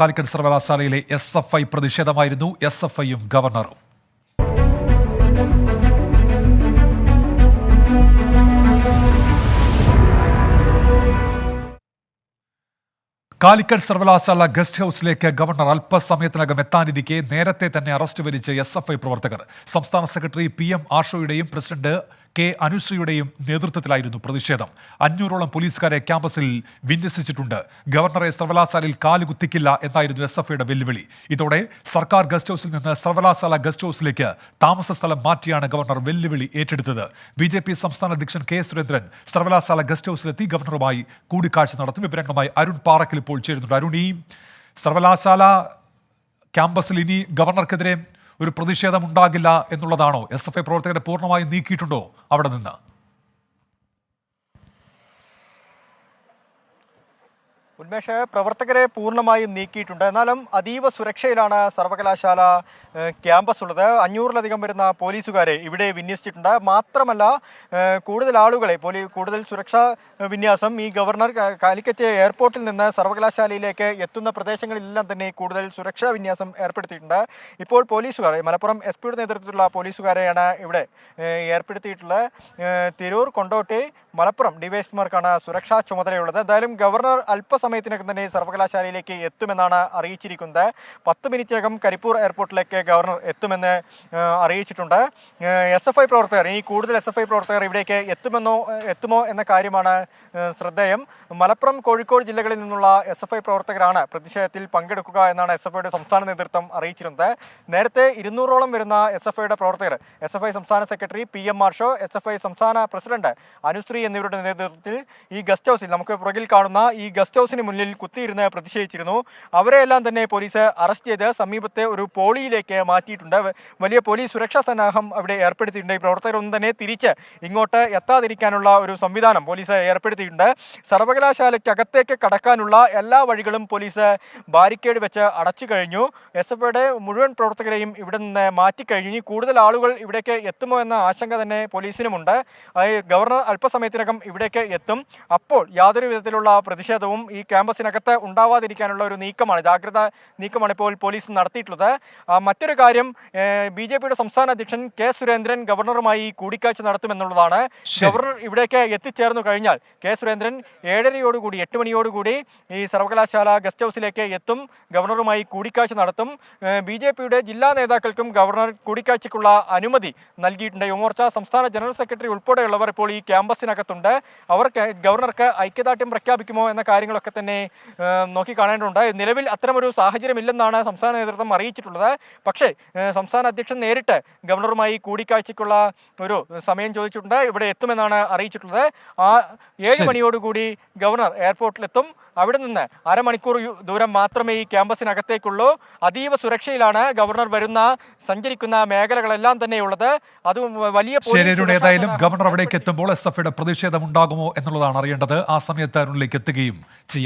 കാലിക്കറ്റ് സർവകലാശാലയിലെ S F I പ്രതിഷേധമായിരുന്നു S F ഐയും ഗവർണറും. കാലിക്കറ്റ് സർവകലാശാല ഗസ്റ്റ് ഹൌസിലേക്ക് ഗവർണർ അല്പസമയത്തിനകം എത്താനിരിക്കെ നേരത്തെ തന്നെ അറസ്റ്റ് വരിച്ച് എസ് എഫ് ഐ പ്രവർത്തകർ. സംസ്ഥാന സെക്രട്ടറി പി എം ആഷോയുടെയും പ്രസിഡന്റ് കെ അനുശ്രീയുടെയും നേതൃത്വത്തിലായിരുന്നു പ്രതിഷേധം. അഞ്ഞൂറോളം പോലീസുകാരെ ക്യാമ്പസിൽ വിന്യസിച്ചിട്ടുണ്ട്. ഗവർണറെ സർവകലാശാലയിൽ കാലുകുത്തിക്കില്ല എന്നായിരുന്നു എസ് എഫ് ഐയുടെ വെല്ലുവിളി. ഇതോടെ സർക്കാർ ഗസ്റ്റ് ഹൌസിൽ നിന്ന് സർവകലാശാല ഗസ്റ്റ് ഹൌസിലേക്ക് താമസ സ്ഥലം മാറ്റിയാണ് ഗവർണർ വെല്ലുവിളി ഏറ്റെടുത്തത്. ബി ജെ പി സംസ്ഥാന അധ്യക്ഷൻ കെ സുരേന്ദ്രൻ സർവകലാശാല ഗസ്റ്റ് ഹൌസിലെത്തി ഗവർണറുമായി കൂടിക്കാഴ്ച നടത്തും. വിവരങ്ങളുമായി അരുൺ പാറക്കിൽ ഇപ്പോൾ ചേരുന്നുണ്ട്. അരുൺ ഈ സർവകലാശാല ക്യാമ്പസിൽ ഇനി ഗവർണർക്കെതിരെ ഒരു പ്രതിഷേധം ഉണ്ടാകില്ല എന്നുള്ളതാണോ? എസ് എഫ് ഐ പ്രവർത്തകരെ പൂർണമായും നീക്കിയിട്ടുണ്ടോ അവിടെ നിന്ന്? ഉന്മേഷ പ്രവർത്തകരെ പൂർണമായും നീക്കിയിട്ടുണ്ട്. എന്നാലും അതീവ സുരക്ഷയിലാണ് സർവകലാശാല ക്യാമ്പസ് ഉള്ളത്. അഞ്ഞൂറിലധികം വരുന്ന പോലീസുകാരെ ഇവിടെ വിന്യസിച്ചിട്ടുണ്ട്. മാത്രമല്ല കൂടുതൽ ആളുകളെ പോലീ കൂടുതൽ സുരക്ഷാ വിന്യാസം ഈ ഗവർണർ കാലിക്കറ്റ് എയർപോർട്ടിൽ നിന്ന് സർവകലാശാലയിലേക്ക് എത്തുന്ന പ്രദേശങ്ങളിലെല്ലാം തന്നെ കൂടുതൽ സുരക്ഷാ വിന്യാസം ഏർപ്പെടുത്തിയിട്ടുണ്ട്. ഇപ്പോൾ പോലീസുകാർ മലപ്പുറം എസ് പിയുടെ നേതൃത്വത്തിലുള്ള പോലീസുകാരെയാണ് ഇവിടെ ഏർപ്പെടുത്തിയിട്ടുള്ളത്. തിരൂർ കൊണ്ടോട്ടി മലപ്പുറം ഡിവൈഎസ്പിമാർക്കാണ് സുരക്ഷാ ചുമതലയുള്ളത്. എന്തായാലും ഗവർണർ അല്പസമയത്തിനകം തന്നെ സർവകലാശാലയിലേക്ക് എത്തുമെന്നാണ് അറിയിച്ചിരിക്കുന്നത്. പത്ത് മിനിറ്റിനകം കരിപ്പൂർ എയർപോർട്ടിലേക്ക് ഗവർണർ എത്തുമെന്ന് അറിയിച്ചിട്ടുണ്ട്. എസ് എഫ് ഐ പ്രവർത്തകർ ഇനി കൂടുതൽ എസ് എഫ് ഐ പ്രവർത്തകർ ഇവിടേക്ക് എത്തുമെന്നോ എത്തുമോ എന്ന കാര്യമാണ് ശ്രദ്ധേയം. മലപ്പുറം കോഴിക്കോട് ജില്ലകളിൽ നിന്നുള്ള എസ് എഫ് ഐ പ്രവർത്തകരാണ് പ്രതിഷേധത്തിൽ പങ്കെടുക്കുക എന്നാണ് എസ് എഫ് ഐയുടെ സംസ്ഥാന നേതൃത്വം അറിയിച്ചിരുന്നത്. നേരത്തെ ഇരുന്നൂറോളം വരുന്ന എസ് എഫ് ഐയുടെ പ്രവർത്തകർ എസ് എഫ് ഐ സംസ്ഥാന secretary P M Arsho S F I സംസ്ഥാന പ്രസിഡന്റ് അനുശ്രീ എന്നിവരുടെ നേതൃത്വത്തിൽ ഈ ഗസ്റ്റ് ഹൗസിൽ നമുക്ക് പുറകിൽ കാണുന്ന ഈ ഗസ്റ്റ് ഹൗസിന് മുന്നിൽ കുത്തിയിരുന്ന് പ്രതിഷേധിച്ചിരുന്നു. അവരെയെല്ലാം തന്നെ പോലീസ് അറസ്റ്റ് ചെയ്ത് സമീപത്തെ ഒരു പോളിയിലേക്ക് മാറ്റിയിട്ടുണ്ട്. വലിയ പോലീസ് സുരക്ഷാ സന്നാഹം അവിടെ ഏർപ്പെടുത്തിയിട്ടുണ്ട്. ഈ പ്രവർത്തകരൊന്നും തന്നെ തിരിച്ച് ഇങ്ങോട്ട് എത്താതിരിക്കാനുള്ള ഒരു സംവിധാനം പോലീസ് ഏർപ്പെടുത്തിയിട്ടുണ്ട്. സർവകലാശാലയ്ക്കകത്തേക്ക് കടക്കാനുള്ള എല്ലാ വഴികളും പോലീസ് ബാരിക്കേഡ് വെച്ച് അടച്ചു കഴിഞ്ഞു. എസ് എഫ് മുഴുവൻ പ്രവർത്തകരെയും ഇവിടെ നിന്ന് മാറ്റിക്കഴിഞ്ഞു. ഇനി കൂടുതൽ ആളുകൾ ഇവിടേക്ക് എത്തുമോ എന്ന ആശങ്ക തന്നെ പോലീസിനുമുണ്ട്. ഗവർണർ അല്പസമയത്തിനകം ഇവിടേക്ക് എത്തും. അപ്പോൾ യാതൊരു വിധത്തിലുള്ള പ്രതിഷേധവും ഈ ക്യാമ്പസിനകത്ത് ഉണ്ടാവാതിരിക്കാനുള്ള ഒരു നീക്കമാണ് ജാഗ്രത നീക്കമാണ് ഇപ്പോൾ പോലീസ് നടത്തിയിട്ടുള്ളത്. മറ്റൊരു കാര്യം ബി ജെ പിയുടെ സംസ്ഥാന അധ്യക്ഷൻ കെ സുരേന്ദ്രൻ ഗവർണറുമായി കൂടിക്കാഴ്ച നടത്തുമെന്നുള്ളതാണ്. ഗവർണർ ഇവിടേക്ക് എത്തിച്ചേർന്നു കഴിഞ്ഞാൽ കെ സുരേന്ദ്രൻ ഏഴരയോടുകൂടി എട്ട് മണിയോടുകൂടി ഈ സർവകലാശാല ഗസ്റ്റ് ഹൗസിലേക്ക് എത്തും ഗവർണറുമായി കൂടിക്കാഴ്ച നടത്തും. ബി ജെ പിയുടെ ജില്ലാ നേതാക്കൾക്കും ഗവർണർ കൂടിക്കാഴ്ചയ്ക്കുള്ള അനുമതി നൽകിയിട്ടുണ്ട്. യുവമോർച്ച സംസ്ഥാന ജനറൽ സെക്രട്ടറി ഉൾപ്പെടെയുള്ളവർ ഇപ്പോൾ ഈ ക്യാമ്പസിനകത്തുണ്ട്. അവർക്ക് ഗവർണർക്ക് ഐക്യദാർഢ്യം പ്രഖ്യാപിക്കുമോ എന്ന കാര്യങ്ങളൊക്കെ തന്നെ നോക്കിക്കാണേണ്ടതുണ്ട് നോക്കി കാണേണ്ടതുണ്ട്. നിലവിൽ അത്തരമൊരു സാഹചര്യമില്ലെന്നാണ് സംസ്ഥാന നേതൃത്വം അറിയിച്ചിട്ടുള്ളത്. പക്ഷേ സംസ്ഥാന അധ്യക്ഷൻ നേരിട്ട് ഗവർണറുമായി കൂടിക്കാഴ്ചയ്ക്കുള്ള ഒരു സമയം ചോദിച്ചിട്ടുണ്ട്. ഇവിടെ എത്തുമെന്നാണ് അറിയിച്ചിട്ടുള്ളത്. ആ ഏഴ്. മണിയോടുകൂടി ഗവർണർ എയർപോർട്ടിലെത്തും. അവിടെ നിന്ന് അരമണിക്കൂർ ദൂരം മാത്രമേ ഈ ക്യാമ്പസിനകത്തേക്കുള്ളൂ. അതീവ സുരക്ഷയിലാണ് ഗവർണർ വരുന്ന സഞ്ചരിക്കുന്ന മേഖലകളെല്ലാം തന്നെയുള്ളത്. അത് വലിയ ഏതായാലും ഗവർണർ അവിടേക്ക് എത്തുമ്പോൾ എസ് എഫ് പ്രതിഷേധം ഉണ്ടാകുമോ എന്നുള്ളതാണ് അറിയേണ്ടത്. ആ സമയത്ത് അരുണിലേക്ക് എത്തുകയും ചെയ്യാം.